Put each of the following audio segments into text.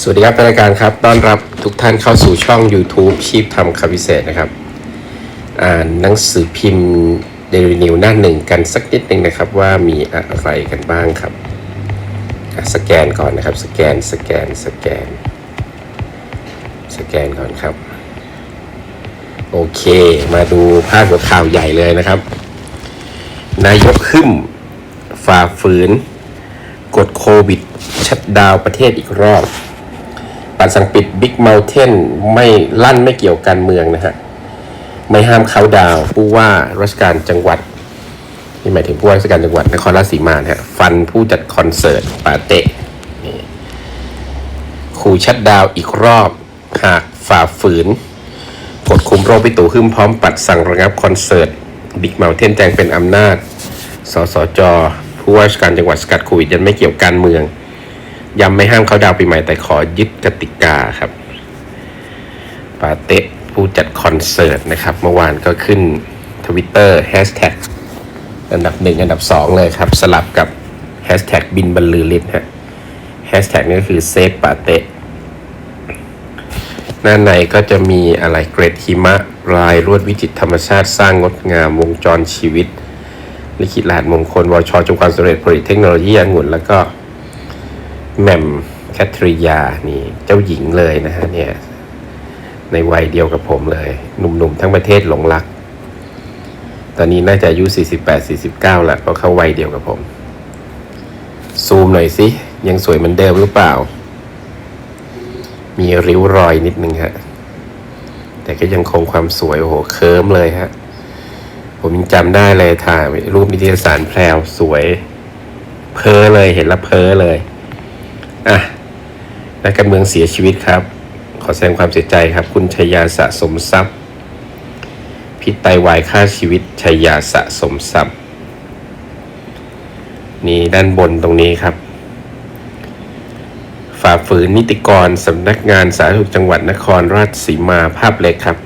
สวัสดีครับรายการครับ ต้อนรับทุกท่านเข้าสู่ช่อง YouTube ชีพทำคำพิเศษนะครับ อ่านหนังสือพิมพ์เดลินิวหน้าหนึ่งกันสักนิดหนึ่งนะครับว่ามีอะไรกันบ้างครับ สแกนก่อนนะครับ สแกนสแกนสแกน สแกนก่อนครับ โอเค มาดูภาพหัวข่าวใหญ่เลยนะครับ นายกขึ้นฝ่าฝืนกดโควิด ชัดดาวประเทศอีกรอบ ปัดสั่งปิดบิ๊กเมลเทนไม่ลั่นไม่เกี่ยวการเมืองนะฮะ ไม่ห้ามเขาดาวผู้ว่าราชการจังหวัดนี่หมายถึงผู้ว่าราชการจังหวัดนครราชสีมาฮะฟันผู้จัดคอนเสิร์ตปาเตะนี่ขู่ชัดดาวอีกรอบหากฝ่าฝืนกดคุมโรคพิตูขึ้นพร้อมปัดสั่งระงับคอนเสิร์ตบิ๊กเมลเทนแจ้งเป็นอำนาจ สสจ ผู้ว่าราชการจังหวัดสกัดโควิดยันไม่เกี่ยวการเมือง ย้ำไม่ห้ามเขาดาวปีใหม่แต่ขอยึดกติกาครับปาเตะผู้จัดคอนเสิร์ตนะครับ เมื่อวานก็ขึ้นทวิตเตอร์แฮชแท็กอันดับหนึ่งอันดับสองเลยครับ สลับกับแฮชแท็กบินบรรลือฤทธิ์ฮะแฮชแท็กนี้ก็คือเซฟปาเตะหน้าในก็จะมีอะไรเกรดหิมะรายรวดวิจิตรธรรมชาติสร้างงดงามวงจรชีวิตลิขิตรหัสมงคลวชจงความสำเร็จผลิตเทคโนโลยีองุ่นแล้วก็ แหม่มแคทริยานี่เจ้าหญิงเลยนะฮะเนี่ยในวัยเดียวกับผมเลย หนุ่มๆทั้งประเทศหลงรัก ตอนนี้น่าจะอายุ 48-49แล้วเพราะเข้าวัยเดียวกับผม ซูมหน่อยสิยังสวยเหมือนเดิมหรือเปล่า มีริ้วรอยนิดนึงฮะ แต่ก็ยังคงความสวย โอ้โห เคิร์มเลยฮะ ผมยังจำได้เลยถ่ายรูปนิตยสารแพรวสวย เพ้อเลยเห็นแล้วเพ้อเลย อะนักการเมืองเสียชีวิตครับ ขอแสดงความเสียใจครับ คุณชยาสะสมทรัพย์ พิษไตวายฆ่าชีวิตชยยาสะสมทรัพย์ นี่ด้านบนตรงนี้ครับ ฝ่าฝืนนิติกรสำนักงานสาธารณสุขจังหวัดนครราชสีมาภาพเล็กครับ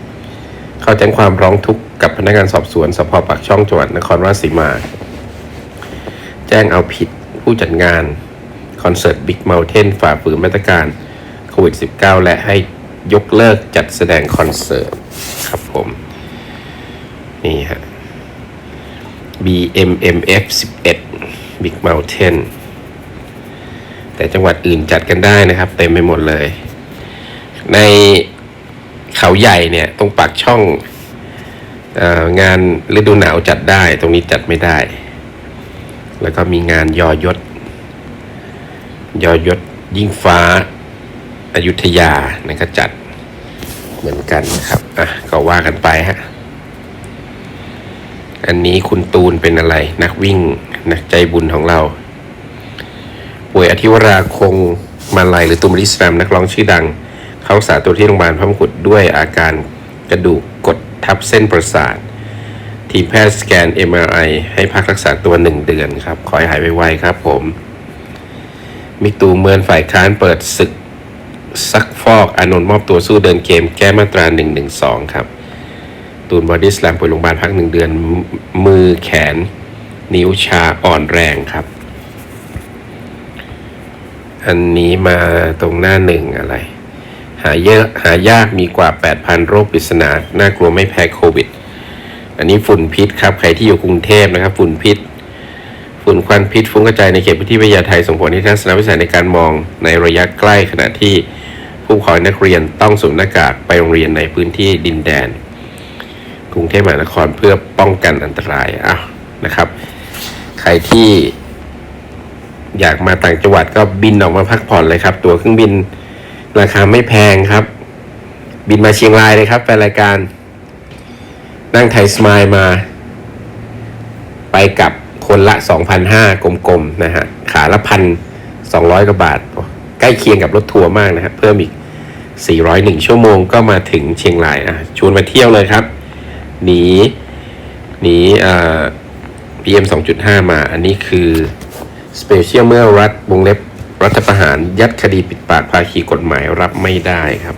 เข้าแจ้งความร้องทุกข์กับพนักงานสอบสวนสพปากช่องจังหวัดนครราชสีมา แจ้งเอาผิดผู้จัดงาน คอนเสิร์ตบิ๊กเมลเทนฝ่าฝืนมาตรการโควิด -19 และให้ยกเลิกจัดแสดงคอนเสิร์ตครับผม นี่ฮะ BMMF 11 Big Mountain แต่จังหวัดอื่นจัดกันได้นะครับ เต็มไปหมดเลย ในเขาใหญ่เนี่ย ตรงปากช่ององานฤดูหนาวจัดได้ ตรงนี้จัดไม่ได้ แล้วก็มีงานยอยศ ยอยศยิ่งฟ้าอายุทยานะก็จัดเหมือนกันนะครับอะก็ว่ากันไปฮะอันนี้คุณตูนเป็นอะไร นักวิ่ง นักใจบุญของเราป่วยอธิวราคงมาลัยหรือตูมริสแฟมนักร้องชื่อดัง เข้ารักษาตัวที่โรงพยาบาลพระมงกุฎด้วยอาการกระดูกกดทับเส้นประสาท ทีมแพทย์สแกน MRI ให้พักรักษาตัว 1 เดือนครับ ขอให้หายไวๆครับผม มิตูเมือนฝ่ายค้านเปิดศึกซักฟอกอานนท์มอบตัวสู้เดินเกมแก้มาตรา 112 ครับ ตูนบอดี้สแลมป่วยโรงพยาบาลพักหนึ่งเดือน มือแขน นิ้วชาอ่อนแรงครับ อันนี้มาตรงหน้าหนึ่งอะไร หาเยอะหายากมีกว่า 8,000 โรคปริศนา น่ากลัวไม่แพ้โควิด อันนี้ฝุ่นพิษครับ ใครที่อยู่กรุงเทพนะครับ ฝุ่นพิษ ฝุ่นควันพิษฟุ้งกระจายในเขตพื้นที่วิทยาไทยส่งผลให้ทัศนวิสัยในการมองในระยะใกล้ขณะที่ผู้ปกครองนักเรียนต้องสวมหน้ากากไปโรงเรียนในพื้นที่ดินแดน กรุงเทพมหานครเพื่อป้องกันอันตรายอ้าวนะครับ ใครที่อยากมาต่างจังหวัดก็บินออกมาพักผ่อนเลยครับ ตั๋วเครื่องบินราคาไม่แพงครับ บินมาเชียงรายเลยครับไปรายการ นั่งไทยสมายมา ไปกับ คนละ 2,500 กลมๆนะฮะขาละพันสองร้อยกว่าบาท ใกล้เคียงกับรถทัวร์มากนะฮะเพิ่มอีก 401 ชั่วโมงก็มาถึงเชียงรายอะชวนมาเที่ยวเลยครับ หนีหนีเอ่อ PM 2.5 มาอันนี้คือสเปเชียลเมื่อรัฐวงเล็บรัฐประหารยัดคดีปิดปากภาคีกฎหมายรับไม่ได้ครับ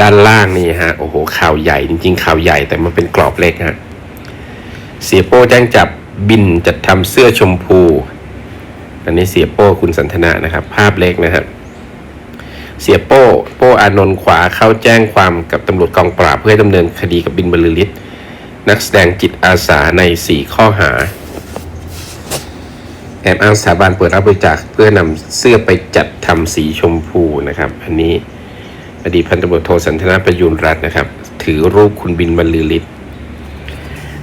ด้านล่างนี่ฮะ โอ้โหข่าวใหญ่จริงๆข่าวใหญ่แต่มันเป็นกรอบเล็กฮะ เสียโป้แจ้งจับบินจัดทำเสื้อชมพูอันนี้เสียโป้คุณสันทนานะครับ ภาพเล็กนะครับ เสียโป้ โป้อานนท์ขวาเข้าแจ้งความกับตำรวจกองปราบเพื่อดำเนินคดีกับบินบรรลือฤทธิ์นักแสดงจิตอาสาใน 4 ข้อหา แอบอ้างสถาบันเปิดรับบริจาคเพื่อนำเสื้อไปจัดทำสีชมพูนะครับ อันนี้อดีตพันตำรวจโทสันทนาประยุนรัตน์นะครับ ถือรูปคุณบินบรรลือฤทธิ์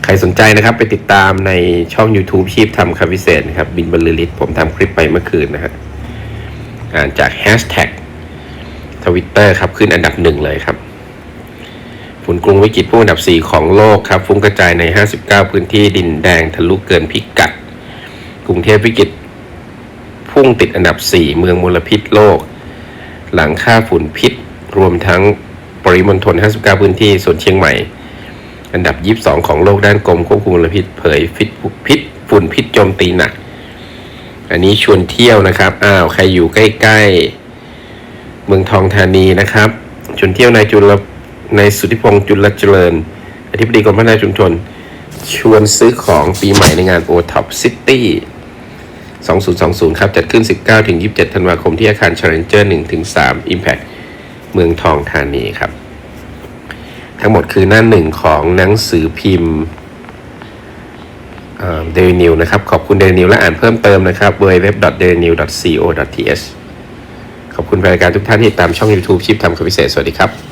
ใครสนใจนะครับไปติดตามในช่อง YouTube ชีพทำคำพิเศษนะครับ บินบรรลือฤทธิ์ผมทำคลิปไปเมื่อคืนนะฮะอ่านจากแฮชแท็กทวิตเตอร์ครับ ขึ้นอันดับหนึ่งเลยครับฝุ่นกรุงวิกฤตผู้อันดับ 4 ของโลกครับ ฟุ้งกระจายใน 59 พื้นที่ดินแดงทะลุเกินพิกัด กรุงเทพวิกฤตพุ่งติดอันดับ 4 เมืองมลพิษโลก หลังค่าฝุ่นพิษ รวมทั้งปริมณฑล59 พื้นที่ส่วนเชียงใหม่ อันดับ 22 ของโลกด้านกรมควบคุมมลพิษเผยฟิตพิษฝุ่นพิษโจมตีหนัก อันนี้ชวนเที่ยวนะครับ อ้าว ใครอยู่ใกล้ ๆ เมืองทองธานีนะครับ ชวนเที่ยวนายจุลนายสุทธิพงษ์จุลเจริญ อธิบดีกรมพัฒนาชุมชน ชวนซื้อของปีใหม่ในงาน o t o p City 2020 ครับ จัดขึ้น 19ถึง27 ธันวาคมที่อาคาร Challenger 1ถึง3 Impact เมืองทองธานีครับ ทั้งหมดคือหน้าหนึ่งของหนังสือพิมพ์เดลินิวนะครับ ขอบคุณเดลินิวและอ่านเพิ่มเติมนะครับ w w w d a i l y n e w c o th ขอบคุณรายการทุกท่านที่ติดตามช่อง YouTube ชิปทำคำพิเศษ สวัสดีครับ